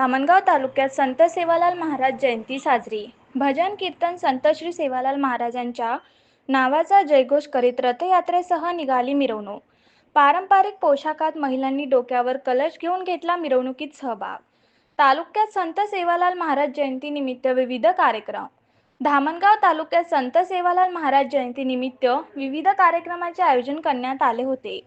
धामणगाव तालुक्यात संत सेवालाल महाराज जयंती साजरी. भजन कीर्तन संत श्री सेवालाल महाराजांच्या नावाचा जयघोष करीत रथयात्रेसह निघाली मिरवणूक. पारंपरिक पोशाखात महिलांनी डोक्यावर कलश घेऊन घेतला मिरवणुकीत सहभाग. तालुक्यात संत सेवालाल महाराज जयंती निमित्त विविध कार्यक्रम. धामणगाव तालुक्यात संत सेवालाल महाराज जयंती निमित्त विविध कार्यक्रमाचे आयोजन करण्यात आले होते.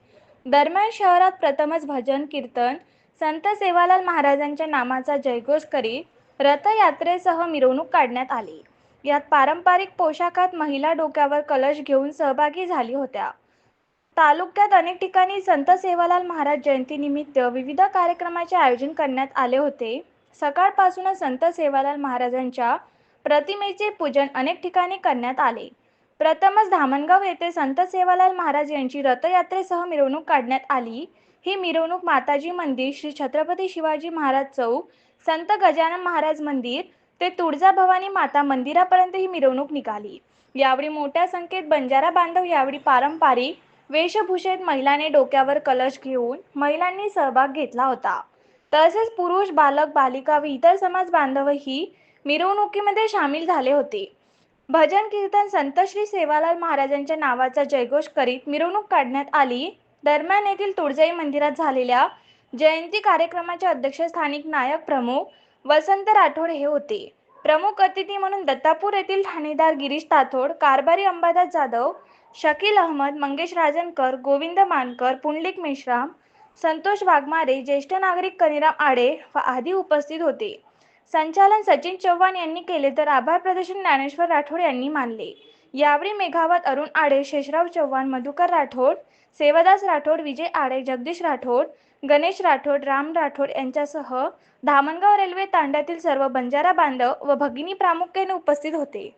दरम्यान शहरात प्रथमच भजन कीर्तन संत सेवालाल महाराजांच्या नामाचा जयघोष करीत रथयात्रेसह मिरवणूक काढण्यात आली. यात पारंपरिक पोशाखात महिला डोक्यावर कलश घेऊन सहभागी झाली होत्या. तालुक्यात अनेक ठिकाणी संत सेवालाल महाराज जयंती निमित्त विविध कार्यक्रमाचे आयोजन करण्यात आले होते. सकाळपासूनच संत सेवालाल महाराजांच्या प्रतिमेचे पूजन अनेक ठिकाणी करण्यात आले. प्रथमच धामणगाव येथे संत सेवालाल महाराज यांची रथयात्रेसह मिरवणूक काढण्यात आली. ही मिरवणूक माताजी मंदिर श्री छत्रपती शिवाजी महाराज चौक संत गजानन महाराज मंदिर ते तुळजाभवानी माता मंदिरापर्यंत ही मिरवणूक निघाली. यावेळी मोठ्या संख्येत बंजारा बांधव यावेळी पारंपरिक वेशभूषेत महिलाने डोक्यावर कलश घेऊन महिलांनी सहभाग घेतला होता. तसेच पुरुष बालक बालिका व इतर समाज बांधवही मिरवणुकीमध्ये सामील झाले होते. भजन कीर्तन संत श्री सेवालाल महाराजांच्या नावाचा जयघोष करीत मिरवणूक काढण्यात आली. दरम्यान येथील तुळजाई मंदिरात झालेल्या जयंती कार्यक्रमाचे अध्यक्ष स्थानिक नायक प्रमुख वसंत राठोड हे होते. प्रमुख अतिथी म्हणून दत्तापूर येथील ठाणेदार गिरीश ताथोड कारभारी अंबादास जाधव शकील अहमद मंगेश राजनकर गोविंद मानकर पुंडलिक मेश्राम संतोष वाघमारे ज्येष्ठ नागरिक कनिराम आडे व आदी उपस्थित होते. संचालन सचिन चव्हाण यांनी केले तर आभार प्रदर्शन ज्ञानेश्वर राठोड यांनी मानले. यावेळी मेघावत अरुण आडे शेषराव चव्हाण मधुकर राठोड सेवादास राठोड विजय आडे जगदीश राठोड गणेश राठोड राम राठोड यांच्यासह धामणगाव रेल्वे तांड्यातील सर्व बंजारा बांधव व भगिनी प्रामुख्याने उपस्थित होते.